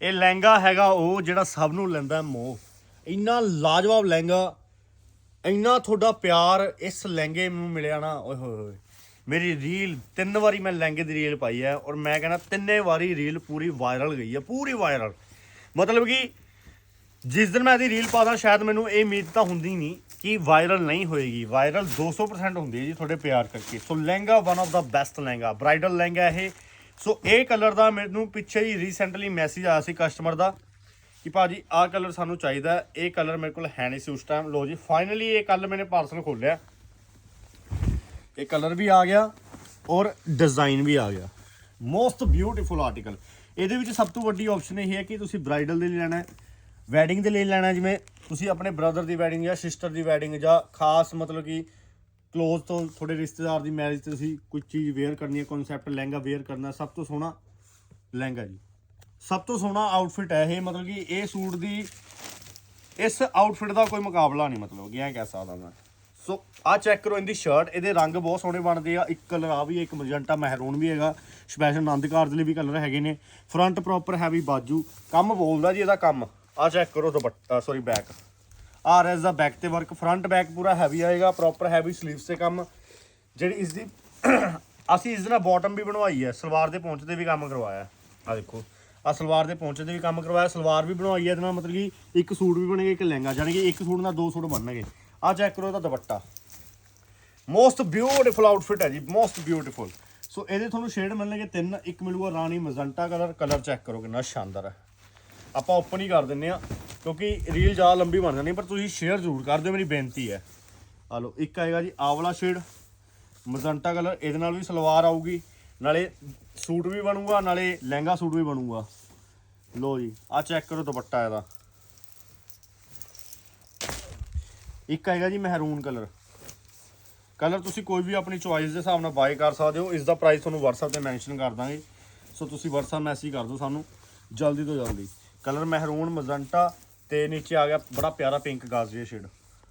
ਇਹ ਲਹਿੰਗਾ ਹੈਗਾ ਉਹ ਜਿਹੜਾ ਸਭ ਨੂੰ ਲੈਂਦਾ ਮੋਹ। ਇੰਨਾ ਲਾਜਵਾਬ ਲਹਿੰਗਾ, ਇੰਨਾ ਤੁਹਾਡਾ ਪਿਆਰ ਇਸ ਲਹਿੰਗੇ ਨੂੰ ਮਿਲਿਆ ਨਾ, ਓਏ ਹੋਏ ਹੋਏ। ਮੇਰੀ ਰੀਲ, ਤਿੰਨ ਵਾਰੀ ਮੈਂ ਲਹਿੰਗੇ ਦੀ ਰੀਲ ਪਾਈ ਹੈ ਔਰ ਮੈਂ ਕਹਿੰਦਾ ਤਿੰਨੇ ਵਾਰੀ ਰੀਲ ਪੂਰੀ ਵਾਇਰਲ ਗਈ ਹੈ, ਪੂਰੀ ਵਾਇਰਲ ਮਤਲਬ ਕਿ ਜਿਸ ਦਿਨ ਮੈਂ ਇਹਦੀ ਰੀਲ ਪਾਦਾ ਸ਼ਾਇਦ ਮੈਨੂੰ ਇਹ ਉਮੀਦ ਤਾਂ ਹੁੰਦੀ ਨਹੀਂ ਕਿ ਵਾਇਰਲ ਨਹੀਂ ਹੋਏਗੀ। ਵਾਇਰਲ 200% ਹੁੰਦੀ ਹੈ ਜੀ ਤੁਹਾਡੇ ਪਿਆਰ ਕਰਕੇ। So lehenga one of the best lehenga bridal lehenga ਇਹ। ਸੋ ਇਹ ਕਲਰ ਦਾ ਮੈਨੂੰ ਪਿੱਛੇ ਹੀ ਰੀਸੈਂਟਲੀ ਮੈਸੇਜ ਆਇਆ ਸੀ ਕਸਟਮਰ ਦਾ ਕਿ ਭਾਜੀ ਆਹ ਕਲਰ ਸਾਨੂੰ ਚਾਹੀਦਾ ਇਹ ਕਲਰ ਮੇਰੇ ਕੋਲ ਹੈ ਨਹੀਂ ਸੀ ਉਸ ਟਾਈਮ ਲੋ ਜੀ ਫਾਈਨਲੀ ਇਹ ਕੱਲ ਮੈਨੇ ਪਾਰਸਲ ਖੋਲਿਆ ਇਹ ਕਲਰ ਵੀ ਆ ਗਿਆ ਔਰ ਡਿਜ਼ਾਈਨ ਵੀ ਆ ਗਿਆ। ਮੋਸਟ ਬਿਊਟੀਫੁਲ ਆਰਟੀਕਲ ਇਹਦੇ ਵਿੱਚ ਸਭ ਤੋਂ ਵੱਡੀ ਆਪਸ਼ਨ ਇਹ ਹੈ ਕਿ ਤੁਸੀਂ ਬ੍ਰਾਈਡਲ ਦੇ ਲਈ ਲੈਣਾ ਹੈ ਵੈਡਿੰਗ ਦੇ ਲਈ ਲੈਣਾ ਜਿਵੇਂ ਤੁਸੀਂ ਆਪਣੇ ਬ੍ਰਦਰ ਦੀ ਵੈਡਿੰਗ ਜਾਂ ਸਿਸਟਰ ਦੀ ਵੈਡਿੰਗ ਜਾਂ ਖਾਸ ਮਤਲਬ ਕਿ ক্লোਜ਼ ਤੋਂ ਤੁਹਾਡੇ ਰਿਸ਼ਤੇਦਾਰ ਦੀ ਮੈਰਿਜ ਤੇ ਤੁਸੀਂ ਕੋਈ ਚੀਜ਼ ਵੇਅਰ ਕਰਨੀ ਹੈ ਕਨਸੈਪਟ ਲਹਿੰਗਾ ਵੇਅਰ ਕਰਨਾ ਸਭ ਤੋਂ ਸੋਹਣਾ ਲਹਿੰਗਾ ਜੀ। ਸਭ ਤੋਂ ਸੋਹਣਾ ਆਊਟਫਿਟ ਹੈ ਇਹ, ਮਤਲਬ ਕਿ ਇਹ ਸੂਟ ਦੀ ਇਸ ਆਊਟਫਿਟ ਦਾ ਕੋਈ ਮੁਕਾਬਲਾ ਨਹੀਂ, ਮਤਲਬ ਕਿ ਐਂ ਕਹਿ ਸਕਦਾ ਮੈਂ। ਸੋ ਆ ਚੈੱਕ ਕਰੋ ਇਹਦੀ ਸ਼ਰਟ ਇਹਦੇ ਰੰਗ ਬਹੁਤ ਸੋਹਣੇ ਬਣਦੇ ਆ, ਇੱਕ ਕਲਰ ਆ ਵੀ, ਇੱਕ ਮਜੰਟਾ ਮਹਿਰੂਨ ਵੀ ਹੈਗਾ ਸਪੈਸ਼ਲ ਆਨੰਦ ਕਾਰਜ ਲਈ ਵੀ ਕਲਰ ਹੈਗੇ ਨੇ। ਫਰੰਟ ਪ੍ਰੋਪਰ ਹੈਵੀ ਬਾਜੂ, ਕੰਮ ਬੋਲਦਾ ਜੀ ਇਹਦਾ ਕੰਮ। ਆ ਚੈੱਕ ਕਰੋ dupatta sorry back R S ਦਾ ਬੈਕ ਤੇ ਵਰਕ ਫਰੰਟ ਬੈਕ ਪੂਰਾ ਹੈਵੀ ਆਏਗਾ ਪ੍ਰੋਪਰ ਹੈਵੀ ਸਲੀਵਸ ਤੇ ਕੰਮ। ਜਿਹੜੀ ਇਸ ਦੀ ਅਸੀਂ ਇਸ ਦੇ ਨਾਲ ਬਾਟਮ ਵੀ ਬਣਵਾਈ ਹੈ, ਸਲਵਾਰ ਦੇ ਪਹੁੰਚ ਤੇ ਵੀ ਕੰਮ ਕਰਵਾਇਆ। ਆ ਦੇਖੋ ਆ ਸਲਵਾਰ ਦੇ ਪਹੁੰਚ ਤੇ ਵੀ ਕੰਮ ਕਰਵਾਇਆ, ਸਲਵਾਰ ਵੀ ਬਣਵਾਈ ਹੈ ਇਹਦੇ ਨਾਲ, ਮਤਲਬ ਕਿ ਇੱਕ ਸੂਟ ਵੀ ਬਣੇਗਾ, ਇੱਕ ਲਹਿੰਗਾ, ਜਾਣੀ ਕਿ ਇੱਕ ਸੂਟ ਨਾਲ ਦੋ ਸੂਟ ਬਣਨਗੇ। ਆ ਚੈੱਕ ਕਰੋ ਇਹਦਾ ਦੁਪੱਟਾ। ਮੋਸਟ ਬਿਊਟੀਫੁਲ ਆਊਟਫਿਟ ਹੈ ਜੀ ਮੋਸਟ ਬਿਊਟੀਫੁਲ ਸੋ ਇਹਦੇ ਤੁਹਾਨੂੰ ਸ਼ੇਡ ਮਿਲਣਗੇ ਤਿੰਨ, ਇੱਕ ਮਿਲੂਗਾ ਰਾਣੀ ਮਜ਼ੰਟਾ ਕਲਰ ਕਲਰ ਚੈੱਕ ਕਰੋ ਕਿੰਨਾ ਸ਼ਾਨਦਾਰ ਹੈ। ਆਪਾਂ ਓਪਨ ਹੀ ਕਰ ਦਿੰਨੇ ਆ ਕਿਉਂਕਿ ਰੀਲ ਜ਼ਿਆਦਾ ਲੰਬੀ ਬਣ ਜਾਣੀ ਪਰ ਤੁਸੀਂ ਸ਼ੇਅਰ ਜ਼ਰੂਰ ਕਰ ਦਿਓ, ਮੇਰੀ ਬੇਨਤੀ ਹੈ। ਆ ਲਓ, ਇੱਕ ਆਏਗਾ ਜੀ ਆਵਲਾ ਸ਼ੇਡ ਮਜ਼ੰਟਾ ਕਲਰ ਇਹਦੇ ਨਾਲ ਵੀ ਸਲਵਾਰ ਆਊਗੀ, ਨਾਲੇ ਸੂਟ ਵੀ ਬਣੂਗਾ, ਨਾਲੇ ਲਹਿੰਗਾ ਸੂਟ ਵੀ ਬਣੂਗਾ। ਲੋ ਜੀ, ਆ ਚੈੱਕ ਕਰੋ ਦੁਪੱਟਾ ਇਹਦਾ। ਇੱਕ ਆਏਗਾ ਜੀ ਮਹਿਰੂਨ ਕਲਰ ਕਲਰ ਤੁਸੀਂ ਕੋਈ ਵੀ ਆਪਣੀ ਚੁਆਇਸ ਦੇ ਹਿਸਾਬ ਨਾਲ ਬਾਏ ਕਰ ਸਕਦੇ ਹੋ, ਇਸ ਦਾ ਪ੍ਰਾਈਸ ਤੁਹਾਨੂੰ WhatsApp ਤੇ ਮੈਂਸ਼ਨ ਕਰ ਦਾਂਗੇ। ਸੋ ਤੁਸੀਂ WhatsApp ਮੈਸੇਜ ਕਰ ਦਿਓ ਸਾਨੂੰ, ਜਲਦੀ ਤੋਂ ਜਲਦੀ। ਕਲਰ ਮਹਿਰੂਨ ਮਜ਼ੰਟਾ ਤੇ ਨੀਚੇ ਆ ਗਿਆ ਬੜਾ ਪਿਆਰਾ ਪਿੰਕ ਗਾਜ਼ਰੀਆ ਸ਼ੇਡ